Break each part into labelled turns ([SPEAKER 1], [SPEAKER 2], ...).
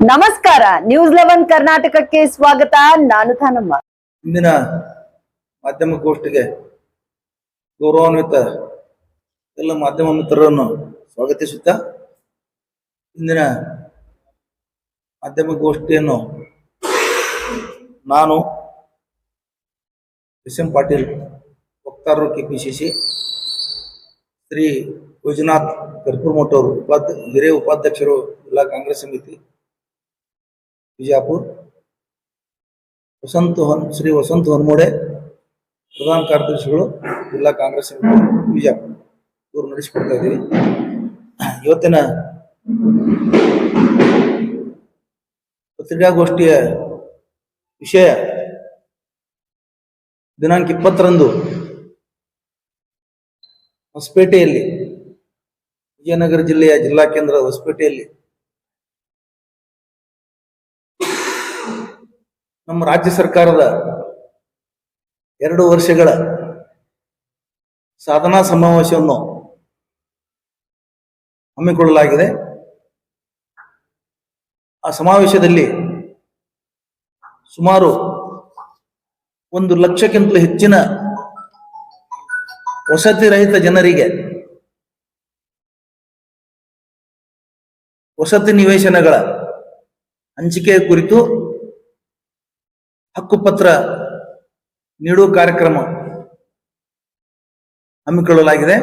[SPEAKER 1] ನಮಸ್ಕಾರ news eleven ಕರ್ನಾಟಕಕ್ಕೆ ಸ್ವಾಗತ. ನಾನು ಥಾನಮ್ಮ
[SPEAKER 2] ಇಂದಿನ ಮಾಧ್ಯಮ ಗೋಷ್ಠಿಗೆ ಗೌರವಾನ್ವಿತ ಎಲ್ಲ ಮಾಧ್ಯಮ ಮಿತ್ರರನ್ನು ಸ್ವಾಗತಿಸುತ್ತಾ, ಇಂದಿನ ಮಾಧ್ಯಮ ಗೋಷ್ಠಿಯನ್ನು ನಾನು ಎಸ್ ಎಂ ಪಾಟೀಲ್, ವಕ್ತಾರರು ಕೆಪಿಸಿಸಿ, ಶ್ರೀ ವೈಜನಾಥ್ ಕರ್ಪೂರ್ ಅವರು ಉಪಾಧ್ಯ ಹಿರಿಯ ಉಪಾಧ್ಯಕ್ಷರು, ಜಿಲ್ಲಾ ಕಾಂಗ್ರೆಸ್ ಸಮಿತಿ ಬಿಜಾಪುರ್. ವಸಂತ ಹೊನ್, ಶ್ರೀ ವಸಂತ ಹೊನ್ಮೋಡೆ ಪ್ರಧಾನ ಕಾರ್ಯದರ್ಶಿಗಳು ಜಿಲ್ಲಾ ಕಾಂಗ್ರೆಸ್ ವಿಜಯಪುರ ಇವರು ನಡೆಸಿಕೊಡ್ತಾ ಇದ್ದೀವಿ. ಇವತ್ತಿನ ಪತ್ರಿಕಾಗೋಷ್ಠಿಯ ವಿಷಯ ದಿನಾಂಕ ಇಪ್ಪತ್ತರಂದು ಹೊಸಪೇಟೆಯಲ್ಲಿ ವಿಜಯನಗರ ಜಿಲ್ಲೆಯ ಜಿಲ್ಲಾ ಕೇಂದ್ರ ಹೊಸಪೇಟೆಯಲ್ಲಿ ನಮ್ಮ ರಾಜ್ಯ ಸರ್ಕಾರದ ಎರಡು ವರ್ಷಗಳ ಸಾಧನಾ ಸಮಾವೇಶವನ್ನು ಹಮ್ಮಿಕೊಳ್ಳಲಾಗಿದೆ. ಆ ಸಮಾವೇಶದಲ್ಲಿ ಸುಮಾರು ಒಂದು ಲಕ್ಷಕ್ಕಿಂತಲೂ ಹೆಚ್ಚಿನ ವಸತಿ ರಹಿತ ಜನರಿಗೆ ವಸತಿ ನಿವೇಶನಗಳ ಹಂಚಿಕೆ ಕುರಿತು ಹಕ್ಕುಪತ್ರ ನೀಡುವ ಕಾರ್ಯಕ್ರಮ ಹಮ್ಮಿಕೊಳ್ಳಲಾಗಿದೆ.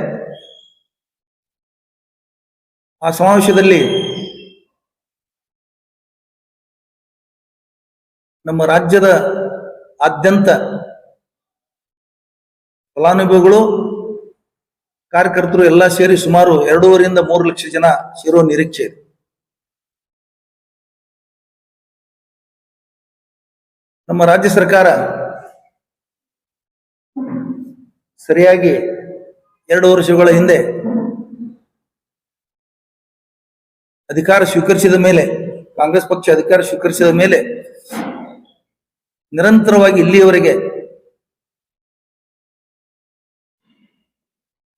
[SPEAKER 2] ಆ ಸಮಾವೇಶದಲ್ಲಿ ನಮ್ಮ ರಾಜ್ಯದ ಆದ್ಯಂತ ಫಲಾನುಭವಿಗಳು, ಕಾರ್ಯಕರ್ತರು ಎಲ್ಲ ಸೇರಿ ಸುಮಾರು ಎರಡೂವರೆಯಿಂದ ಮೂರು ಲಕ್ಷ ಜನ ಸೇರುವ ನಿರೀಕ್ಷೆ ಇದೆ. ನಮ್ಮ ರಾಜ್ಯ ಸರ್ಕಾರ ಸರಿಯಾಗಿ ಎರಡು ವರ್ಷಗಳ ಹಿಂದೆ ಅಧಿಕಾರ ಸ್ವೀಕರಿಸಿದ ಮೇಲೆ, ಕಾಂಗ್ರೆಸ್ ಪಕ್ಷ ಅಧಿಕಾರ ಸ್ವೀಕರಿಸಿದ ಮೇಲೆ ನಿರಂತರವಾಗಿ ಇಲ್ಲಿಯವರೆಗೆ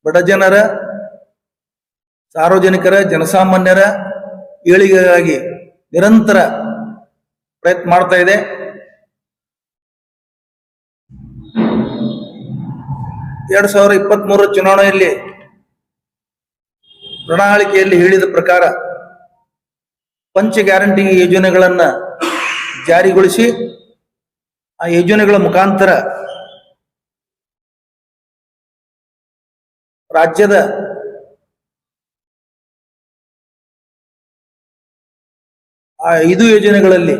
[SPEAKER 2] ಬಡ ಜನರ, ಸಾರ್ವಜನಿಕರ, ಜನಸಾಮಾನ್ಯರ ಏಳಿಗೆಗಾಗಿ ನಿರಂತರ ಪ್ರಯತ್ನ ಮಾಡ್ತಾ ಇದೆ. ಎರಡ್ ಸಾವಿರದ ಇಪ್ಪತ್ತ್ ಮೂರರ ಚುನಾವಣೆಯಲ್ಲಿ ಪ್ರಣಾಳಿಕೆಯಲ್ಲಿ ಹೇಳಿದ ಪ್ರಕಾರ ಪಂಚ ಗ್ಯಾರಂಟಿ ಯೋಜನೆಗಳನ್ನ ಜಾರಿಗೊಳಿಸಿ ಆ ಯೋಜನೆಗಳ ಮುಖಾಂತರ ರಾಜ್ಯದ ಆ ಐದು ಯೋಜನೆಗಳಲ್ಲಿ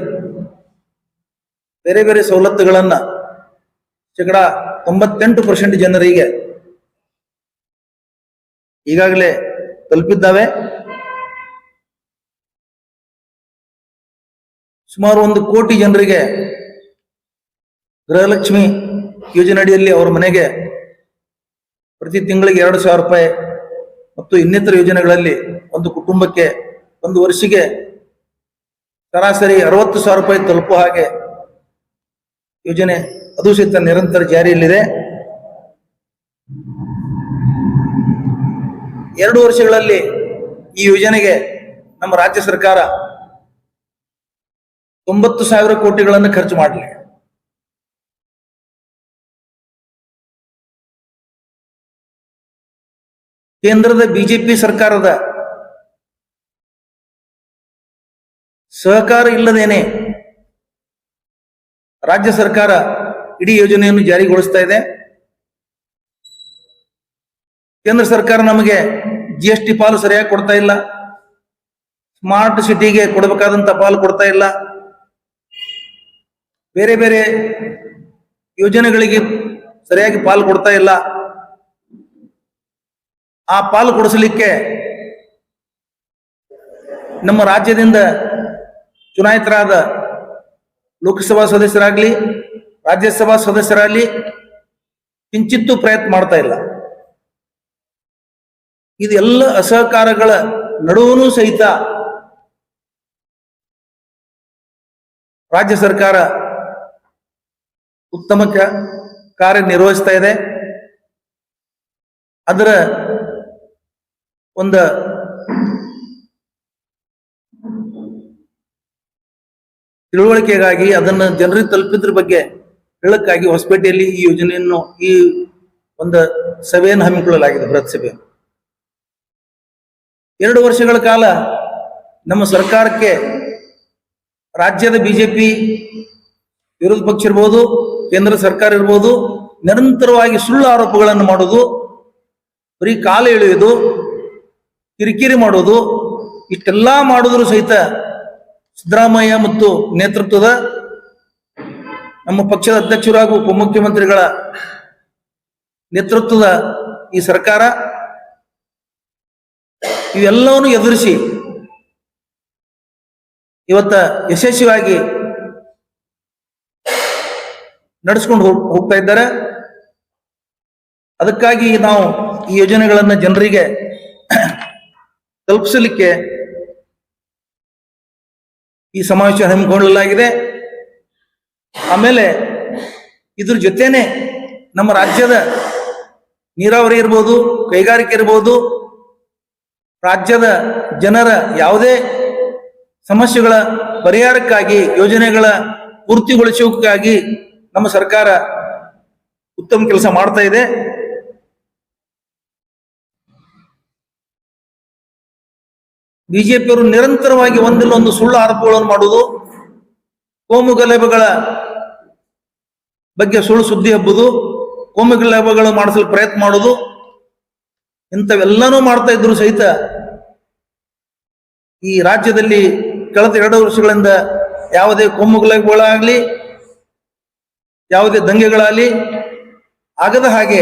[SPEAKER 2] ಬೇರೆ ಬೇರೆ ಸವಲತ್ತುಗಳನ್ನ ಶೇಕಡ ತೊಂಬತ್ತೆಂಟು ಪರ್ಸೆಂಟ್ ಜನರಿಗೆ ಈಗಾಗಲೇ ತಲುಪಿದ್ದಾವೆ. ಸುಮಾರು ಒಂದು ಕೋಟಿ ಜನರಿಗೆ ಗೃಹಲಕ್ಷ್ಮಿ ಯೋಜನೆ ಅಡಿಯಲ್ಲಿ ಅವರ ಮನೆಗೆ ಪ್ರತಿ ತಿಂಗಳಿಗೆ ಎರಡು ಸಾವಿರ ರೂಪಾಯಿ ಮತ್ತು ಇನ್ನಿತರ ಯೋಜನೆಗಳಲ್ಲಿ ಒಂದು ಕುಟುಂಬಕ್ಕೆ ಒಂದು ವರ್ಷಕ್ಕೆ ಸರಾಸರಿ ಅರವತ್ತು ಸಾವಿರ ರೂಪಾಯಿ ತಲುಪುವ ಹಾಗೆ ಯೋಜನೆ ಅದು ಸಹಿತ ನಿರಂತರ ಜಾರಿಯಲ್ಲಿದೆ. ಎರಡು ವರ್ಷಗಳಲ್ಲಿ ಈ ಯೋಜನೆಗೆ ನಮ್ಮ ರಾಜ್ಯ ಸರ್ಕಾರ ತೊಂಬತ್ತು ಸಾವಿರ ಕೋಟಿಗಳನ್ನು ಖರ್ಚು ಮಾಡಲಿ ಕೇಂದ್ರದ ಬಿಜೆಪಿ ಸರ್ಕಾರದ ಸಹಕಾರ ಇಲ್ಲದೇನೆ ರಾಜ್ಯ ಸರ್ಕಾರ ಇಡೀ ಯೋಜನೆಯನ್ನು ಜಾರಿಗೊಳಿಸ್ತಾ ಇದೆ. ಕೇಂದ್ರ ಸರ್ಕಾರ ನಮಗೆ ಜಿ ಎಸ್ ಟಿ ಪಾಲು ಸರಿಯಾಗಿ ಕೊಡ್ತಾ ಇಲ್ಲ. ಸ್ಮಾರ್ಟ್ ಸಿಟಿಗೆ ಕೊಡಬೇಕಾದಂತ ಪಾಲು ಕೊಡ್ತಾ ಇಲ್ಲ. ಬೇರೆ ಬೇರೆ ಯೋಜನೆಗಳಿಗೆ ಸರಿಯಾಗಿ ಪಾಲು ಕೊಡ್ತಾ ಇಲ್ಲ. ಆ ಪಾಲು ಕೊಡಿಸಲಿಕ್ಕೆ ನಮ್ಮ ರಾಜ್ಯದಿಂದ ಚುನಾಯಿತರಾದ ಲೋಕಸಭಾ ಸದಸ್ಯರಾಗ್ಲಿ, ರಾಜ್ಯಸಭಾ ಸದಸ್ಯರಾಗ್ಲಿ ಕಿಂಚಿತ್ತೂ ಪ್ರಯತ್ನ ಮಾಡ್ತಾ ಇಲ್ಲ. ಇದೆಲ್ಲ ಅಸಹಕಾರಗಳ ನಡುವನೂ ಸಹಿತ ರಾಜ್ಯ ಸರ್ಕಾರ ಉತ್ತಮ ಕಾರ್ಯನಿರ್ವಹಿಸ್ತಾ ಇದೆ. ಅದರ ಒಂದು ತಿಳುವಳಿಕೆಗಾಗಿ ಅದನ್ನ ಜನರಿಗೆ ತಲುಪಿದ್ರ ಬಗ್ಗೆ ಹೇಳಕ್ಕಾಗಿ ಹೊಸಪೇಟೆಯಲ್ಲಿ ಈ ಯೋಜನೆಯನ್ನು ಈ ಒಂದು ಸಭೆಯನ್ನು ಹಮ್ಮಿಕೊಳ್ಳಲಾಗಿದೆ ಬೃಹತ್ ಸಭೆ. ಎರಡು ವರ್ಷಗಳ ಕಾಲ ನಮ್ಮ ಸರ್ಕಾರಕ್ಕೆ ರಾಜ್ಯದ ಬಿಜೆಪಿ ವಿರೋಧ ಪಕ್ಷ ಇರ್ಬೋದು, ಕೇಂದ್ರ ಸರ್ಕಾರ ಇರ್ಬೋದು, ನಿರಂತರವಾಗಿ ಸುಳ್ಳು ಆರೋಪಗಳನ್ನು ಮಾಡೋದು ಬರೀ ಕಾಲ ಎಳೆಯೋದು ಕಿರಿಕಿರಿ ಮಾಡೋದು ಇಷ್ಟೆಲ್ಲಾ ಮಾಡಿದ್ರು ಸಹಿತ ಸಿದ್ದರಾಮಯ್ಯ ಮತ್ತು ನೇತೃತ್ವದ ನಮ್ಮ ಪಕ್ಷದ ಅಧ್ಯಕ್ಷರು ಹಾಗೂ ಉಪಮುಖ್ಯಮಂತ್ರಿಗಳ ನೇತೃತ್ವದ ಈ ಸರ್ಕಾರ ಇವೆಲ್ಲವನ್ನು ಎದುರಿಸಿ ಇವತ್ತ ಯಶಸ್ವಿಯಾಗಿ ನಡೆಸ್ಕೊಂಡು ಹೋಗ್- ಹೋಗ್ತಾ ಇದ್ದಾರೆ. ಅದಕ್ಕಾಗಿ ನಾವು ಈ ಯೋಜನೆಗಳನ್ನ ಜನರಿಗೆ ತಲುಪಿಸಲಿಕ್ಕೆ ಈ ಸಮಾವೇಶ ಹಮ್ಮಿಕೊಳ್ಳಲಾಗಿದೆ ಆಮೇಲೆ ಇದ್ರ ಜೊತೆನೆ ನಮ್ಮ ರಾಜ್ಯದ ನೀರಾವರಿ ಇರ್ಬೋದು, ಕೈಗಾರಿಕೆ ಇರ್ಬೋದು, ರಾಜ್ಯದ ಜನರ ಯಾವುದೇ ಸಮಸ್ಯೆಗಳ ಪರಿಹಾರಕ್ಕಾಗಿ, ಯೋಜನೆಗಳ ಪೂರ್ತಿಗೊಳಿಸೋಕ್ಕಾಗಿ ನಮ್ಮ ಸರ್ಕಾರ ಉತ್ತಮ ಕೆಲಸ ಮಾಡ್ತಾ ಇದೆ. ಬಿಜೆಪಿಯವರು ನಿರಂತರವಾಗಿ ಒಂದಿಲ್ಲ ಒಂದು ಸುಳ್ಳು ಆರೋಪಗಳನ್ನು ಮಾಡುವುದು ಕೋಮು ಗಲಭೆಗಳ ಬಗ್ಗೆ ಸುಳ್ಳು ಸುದ್ದಿ ಹಬ್ಬುದು ಕೋಮು ಗಲಭೆಗಳು ಮಾಡಿಸಲು ಪ್ರಯತ್ನ ಮಾಡುವುದು, ಇಂಥವೆಲ್ಲನೂ ಮಾಡ್ತಾ ಇದ್ರು ಸಹಿತ ಈ ರಾಜ್ಯದಲ್ಲಿ ಕಳೆದ ಎರಡು ವರ್ಷಗಳಿಂದ ಯಾವುದೇ ಕೋಮು ಗಲಭೆಗಳಾಗಲಿ, ಯಾವುದೇ ದಂಗೆಗಳಾಗಲಿ ಆಗದ ಹಾಗೆ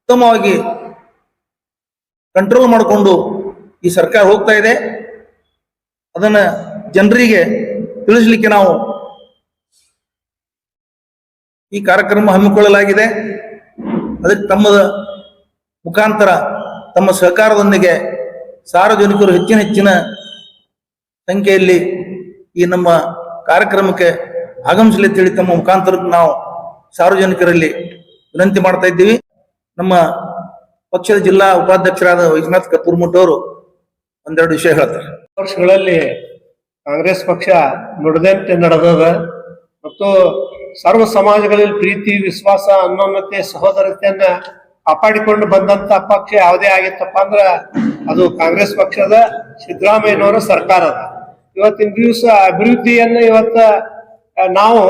[SPEAKER 2] ಉತ್ತಮವಾಗಿ ಕಂಟ್ರೋಲ್ ಮಾಡಿಕೊಂಡು ಈ ಸರ್ಕಾರ ಹೋಗ್ತಾ ಇದೆ. ಅದನ್ನ ಜನರಿಗೆ ತಿಳಿಸ್ಲಿಕ್ಕೆ ನಾವು ಈ ಕಾರ್ಯಕ್ರಮ ಹಮ್ಮಿಕೊಳ್ಳಲಾಗಿದೆ. ಅದಕ್ಕೆ ತಮ್ಮದ ಮುಖಾಂತರ ತಮ್ಮ ಸಹಕಾರದೊಂದಿಗೆ ಸಾರ್ವಜನಿಕರು ಹೆಚ್ಚಿನ ಹೆಚ್ಚಿನ ಸಂಖ್ಯೆಯಲ್ಲಿ ಈ ನಮ್ಮ ಕಾರ್ಯಕ್ರಮಕ್ಕೆ ಆಗಮಿಸಲಿ ಅಂತೇಳಿ ತಮ್ಮ ಮುಖಾಂತರ ನಾವು ಸಾರ್ವಜನಿಕರಲ್ಲಿ ವಿನಂತಿ ಮಾಡ್ತಾ ಇದ್ದೀವಿ. ನಮ್ಮ ಪಕ್ಷದ ಜಿಲ್ಲಾ ಉಪಾಧ್ಯಕ್ಷರಾದ ವೈಜನಾಥ್ ಕಪೂರ್ ಅವರು ಒಂದೆರಡು ವಿಷಯ ಹೇಳ್ತಾರೆ.
[SPEAKER 3] ವರ್ಷಗಳಲ್ಲಿ ಕಾಂಗ್ರೆಸ್ ಪಕ್ಷ ನುಡಿದಂತೆ ನಡೆದದ ಮತ್ತು ಸರ್ವ ಸಮಾಜಗಳಲ್ಲಿ ಪ್ರೀತಿ, ವಿಶ್ವಾಸ ಅನ್ನೋನ್ನತೆ ಸಹೋದರತೆಯನ್ನ ಕಾಪಾಡಿಕೊಂಡು ಬಂದಂತ ಪಕ್ಷ ಯಾವುದೇ ಆಗಿತ್ತಪ್ಪ ಅಂದ್ರ ಅದು ಕಾಂಗ್ರೆಸ್ ಪಕ್ಷದ ಸಿದ್ದರಾಮಯ್ಯನವರ ಸರ್ಕಾರ ಅದ. ಇವತ್ತಿನ ದಿವಸ ಅಭಿವೃದ್ಧಿಯನ್ನ ಇವತ್ತ ನಾವು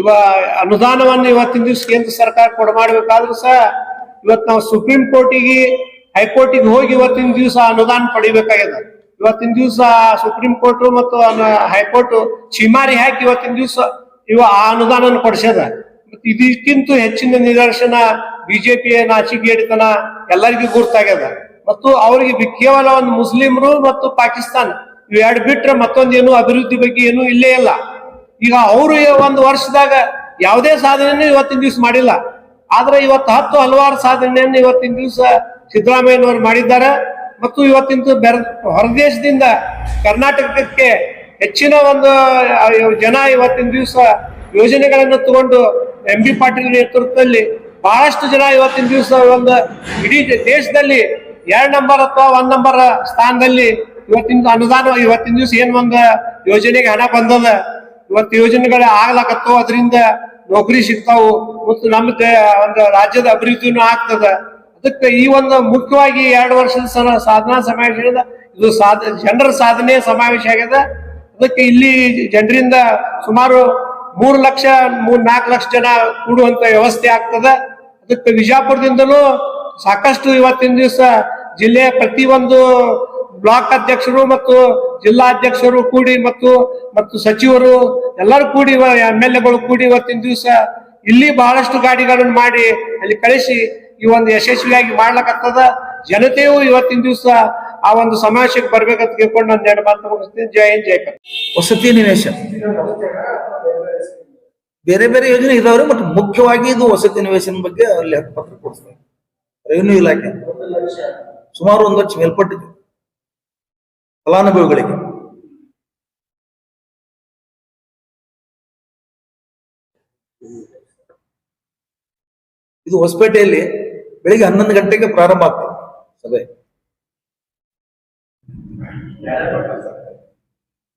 [SPEAKER 3] ಇವ ಅನುದಾನವನ್ನು ಇವತ್ತಿನ ದಿವಸ ಕೇಂದ್ರ ಸರ್ಕಾರ ಕೊಡ ಮಾಡಬೇಕಾದ್ರೂ ಸಹ ಇವತ್ತು ನಾವು ಸುಪ್ರೀಂ ಕೋರ್ಟಿಗೆ ಹೈಕೋರ್ಟಿಗೆ ಹೋಗಿ ಇವತ್ತಿನ ದಿವಸ ಅನುದಾನ ಪಡಿಬೇಕಾಗ್ಯದ ಇವತ್ತಿನ ದಿವಸ ಸುಪ್ರೀಂ ಕೋರ್ಟ್ ಮತ್ತು ಹೈಕೋರ್ಟ್ ಚಿಮಾರಿ ಹಾಕಿ ಇವತ್ತಿನ ದಿವಸ ಇವ ಆ ಅನುದಾನ ಕೊಡಿಸ್ಯದ. ಇದಕ್ಕಿಂತ ಹೆಚ್ಚಿನ ನಿದರ್ಶನ ಬಿಜೆಪಿಯ ನಾಚಿಕೆಡಿತನ ಎಲ್ಲರಿಗೂ ಗುರ್ತಾಗ್ಯದ. ಮತ್ತು ಅವರಿಗೆ ಕೇವಲ ಒಂದು ಮುಸ್ಲಿಮರು ಮತ್ತು ಪಾಕಿಸ್ತಾನ ಇವ್ ಎರಡು ಬಿಟ್ರೆ ಮತ್ತೊಂದೇನು ಅಭಿವೃದ್ಧಿ ಬಗ್ಗೆ ಏನು ಇಲ್ಲೇ ಇಲ್ಲ. ಈಗ ಅವರು ಒಂದು ವರ್ಷದಾಗ ಯಾವುದೇ ಸಾಧನೆಯನ್ನು ಇವತ್ತಿನ ದಿವಸ ಮಾಡಿಲ್ಲ. ಆದ್ರೆ ಇವತ್ತು ಹತ್ತು ಹಲವಾರು ಸಾಧನೆಯನ್ನು ಇವತ್ತಿನ ದಿವಸ ಸಿದ್ದರಾಮಯ್ಯನವರು ಮಾಡಿದ್ದಾರೆ. ಮತ್ತು ಇವತ್ತಿನ ಬೆರ, ಹೊರದೇಶದಿಂದ ಕರ್ನಾಟಕಕ್ಕೆ ಹೆಚ್ಚಿನ ಒಂದು ಜನ ಇವತ್ತಿನ ದಿವಸ ಯೋಜನೆಗಳನ್ನು ತಗೊಂಡು ಎಂ ಬಿ ಪಾಟೀಲ್ ನೇತೃತ್ವದಲ್ಲಿ ಬಹಳಷ್ಟು ಜನ ಇವತ್ತಿನ ದಿವಸ ಒಂದು ಇಡೀ ದೇಶದಲ್ಲಿ ಎರಡು ನಂಬರ್ ಅಥವಾ ಒಂದ್ ನಂಬರ್ ಸ್ಥಾನದಲ್ಲಿ ಇವತ್ತಿನ ಅನುದಾನ, ಇವತ್ತಿನ ದಿವಸ ಏನ್ ಒಂದು ಯೋಜನೆಗೆ ಹಣ ಬಂದದ, ಇವತ್ತು ಯೋಜನೆಗಳು ಆಗ್ಲಾಕತ್ತೋ, ಅದರಿಂದ ನೌಕರಿ ಸಿಗ್ತಾವು. ಮತ್ತು ನಮ್ಮ ಒಂದು ರಾಜ್ಯದ ಅಭಿವೃದ್ಧಿನೂ ಆಗ್ತದ. ಅದಕ್ಕೆ ಈ ಒಂದು ಮುಖ್ಯವಾಗಿ ಎರಡು ವರ್ಷದ ಸಾಧನಾ ಸಮಾವೇಶ ಆಗ್ಯದ. ಇದು ಸಾಧ, ಜನರ ಸಾಧನೆ ಸಮಾವೇಶ ಆಗ್ಯದ ಅದಕ್ಕೆ ಇಲ್ಲಿ ಜನರಿಂದ ಸುಮಾರು ಮೂರು ಲಕ್ಷ, ಮೂರ್ ನಾಲ್ಕು ಲಕ್ಷ ಜನ ಕೂಡುವಂತ ವ್ಯವಸ್ಥೆ ಆಗ್ತದ. ಅದಕ್ಕೆ ವಿಜಾಪುರದಿಂದಲೂ ಸಾಕಷ್ಟು ಇವತ್ತಿನ ದಿವಸ ಜಿಲ್ಲೆಯ ಪ್ರತಿಯೊಂದು ಬ್ಲಾಕ್ ಅಧ್ಯಕ್ಷರು ಮತ್ತು ಜಿಲ್ಲಾ ಅಧ್ಯಕ್ಷರು ಕೂಡಿ ಮತ್ತು ಮತ್ತು ಸಚಿವರು ಎಲ್ಲರೂ ಕೂಡಿ, ಎಂ ಎಲ್ ಎಗಳು ಕೂಡಿ ಇವತ್ತಿನ ದಿವಸ ಇಲ್ಲಿ ಬಹಳಷ್ಟು ಗಾಡಿಗಳನ್ನು ಮಾಡಿ ಅಲ್ಲಿ ಕಳಿಸಿ ಈ ಒಂದು ಯಶಸ್ವಿಯಾಗಿ ಮಾಡ್ಲಕತ್ತದ ಜನತೆಯು ಇವತ್ತಿನ ದಿವಸ ಆ ಒಂದು ಸಮಾವೇಶಕ್ಕೆ ಬರ್ಬೇಕಂತ ಕೇಳ್ಕೊಂಡು ನಾನು ಎರಡು ಮಾತು ಮುಗಿಸ್ತೀನಿ. ಜಯ ಹಿಂದ್ ಜಯ.
[SPEAKER 2] ವಸತಿ ನಿವೇಶ. ಬೇರೆ ಬೇರೆ ಯೋಜನೆ ಇದಾವ್ರಿ ಬಟ್ ಮುಖ್ಯವಾಗಿ ಇದು ವಸತಿ ನಿವೇಶನ ಬಗ್ಗೆ ಅಲ್ಲಿ ಪತ್ರ ಕೊಡಿಸ್ತಾರೆ. ರೆವಿನ್ಯೂ ಇಲಾಖೆ. ಸುಮಾರು ಒಂದು ಲಕ್ಷ ಮೇಲ್ಪಟ್ಟಿದೆ. ಫಲಾನುಭವಿಗಳಿಗೆ. ಇದು ಹೊಸಪೇಟೆಯಲ್ಲಿ ಬೆಳಿಗ್ಗೆ ಹನ್ನೊಂದು ಗಂಟೆಗೆ ಪ್ರಾರಂಭ ಆಗ್ತದೆ ಸಭೆ.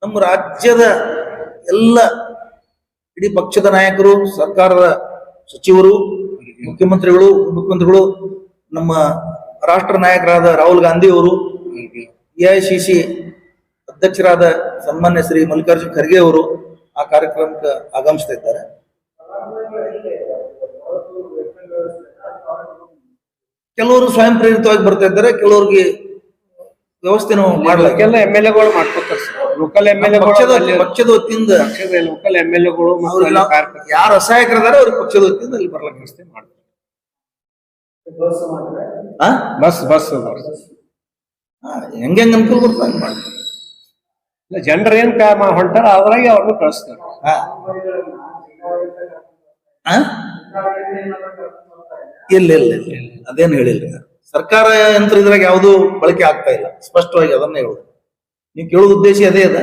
[SPEAKER 2] ನಮ್ಮ ರಾಜ್ಯದ ಎಲ್ಲ ಇಡೀ ಪಕ್ಷದ ನಾಯಕರು, ಸರ್ಕಾರದ ಸಚಿವರು, ಮುಖ್ಯಮಂತ್ರಿಗಳು ಮುಖ್ಯಮಂತ್ರಿಗಳು ನಮ್ಮ ರಾಷ್ಟ್ರ ನಾಯಕರಾದ ರಾಹುಲ್ ಗಾಂಧಿ ಅವರು, ಎಐಸಿಸಿ ಅಧ್ಯಕ್ಷರಾದ ಸನ್ಮಾನ್ಯ ಶ್ರೀ ಮಲ್ಲಿಕಾರ್ಜುನ್ ಖರ್ಗೆ ಅವರು ಆ ಕಾರ್ಯಕ್ರಮಕ್ಕೆ ಆಗಮಿಸ್ತಾ ಇದ್ದಾರೆ. ಕೆಲವರು ಸ್ವಯಂ ಪ್ರೇರಿತವಾಗಿ ಬರ್ತಾ ಇದ್ದಾರೆ ಕೆಲವರಿಗೆ ವ್ಯವಸ್ಥೆನೂ ಮಾಡಲಾಗಿದೆ.
[SPEAKER 3] ಎಲ್ಲ ಎಂ ಎಲ್ ಎಗಳು ಮಾಡ್ಕೊತಾರೆ ಸರ್. ಲೋಕಲ್ ಎಂ ಎಲ್
[SPEAKER 2] ಪಕ್ಷದ ಪಕ್ಷದ ವತಿಯಿಂದ
[SPEAKER 3] ಲೋಕಲ್ ಎಂ ಎಲ್ ಎಗಳು
[SPEAKER 2] ಯಾರು ಅಸಹಾಯಕರಿದ್ದಾರೆ ಅವ್ರಿಗೆ ಪಕ್ಷದ ವತಿಯಿಂದ ಅಲ್ಲಿ ಬರ್ಲಕ್ಕೆ
[SPEAKER 3] ವ್ಯವಸ್ಥೆ ಮಾಡ್ತಾರೆ.
[SPEAKER 2] ಆ?
[SPEAKER 3] ಬಸ್ ಬಸ್
[SPEAKER 2] ಹೆಂಗ್ ಹೆಂಗ್ ಅನುಕೂಲ ಬರ್ತದೆ ಮಾಡ್ತಾರೆ.
[SPEAKER 3] ಇಲ್ಲ ಜನರು ಏನ್ ಕಾಮ ಹೊಂಟಾರ ಅದ್ರಾಗೆ ಅವ್ರನ್ನ ಕಳಿಸ್ತಾರೆ.
[SPEAKER 2] ಹಾ ಆ? ಇಲ್ಲ ಇಲ್ಲ ಇಲ್ಲ. ಅದೇನು ಹೇಳಿಲ್ಲ. ಸರ್ಕಾರ ಯಂತ್ರ ಇದ್ರಾಗ ಯಾವುದು ಬಳಕೆ ಆಗ್ತಾ ಇಲ್ಲ. ಸ್ಪಷ್ಟವಾಗಿ ಅದನ್ನೇ ಹೇಳುದು. ನೀವು ಕೇಳೋದು ಉದ್ದೇಶ ಅದೇ ಅದ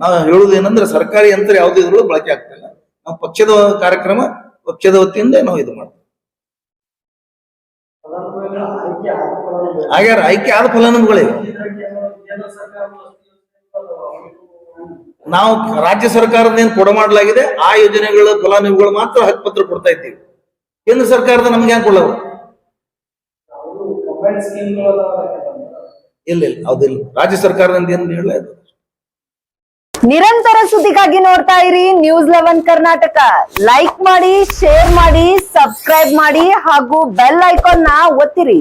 [SPEAKER 2] ನಾವು ಹೇಳುದು ಏನಂದ್ರೆ ಸರ್ಕಾರಿ ಯಂತ್ರ ಯಾವ್ದು ಇದ್ರೂ ಬಳಕೆ ಆಗ್ತಾ ಇಲ್ಲ. ನಾವು ಪಕ್ಷದ ಕಾರ್ಯಕ್ರಮ ಪಕ್ಷದ ವತಿಯಿಂದ ನಾವು ಇದು ಮಾಡ್ತೀವಿ. ಆಗ್ಯಾರ, ಆಯ್ಕೆ ಆದ ಫಲಾನುಭವಿಗಳಿವೆ ನಾವು ರಾಜ್ಯ ಸರ್ಕಾರದ ಏನು ಕೊಡ ಮಾಡಲಾಗಿದೆ, ಆ ಯೋಜನೆಗಳ, ಫಲಾನುಭವಿಗಳು ಮಾತ್ರ ಹಕ್ಕುಪತ್ರ ಕೊಡ್ತಾ ಇದ್ದೀವಿ. ಕೇಂದ್ರ ಸರ್ಕಾರದ ನಮ್ಗೆ ಯಾಕೆ ಕೊಡಲ್ಲ ಇಲ್ಲ ಇಲ್ಲ ಹೌದಿಲ್ಲ. ರಾಜ್ಯ ಸರ್ಕಾರದಿಂದ ಏನು ಹೇಳ
[SPEAKER 1] ನಿರಂತರ ಸುದ್ದಿಗಾಗಿ ನೋಡ್ತಾ ಇರಿ ನ್ಯೂಸ್ ಲೆವೆನ್ ಕರ್ನಾಟಕ. ಲೈಕ್ ಮಾಡಿ ಶೇರ್ ಮಾಡಿ ಸಬ್ಸ್ಕ್ರೈಬ್ ಮಾಡಿ ಹಾಗೂ ಬೆಲ್ ಐಕಾನ್ನ ಒತ್ತಿರಿ.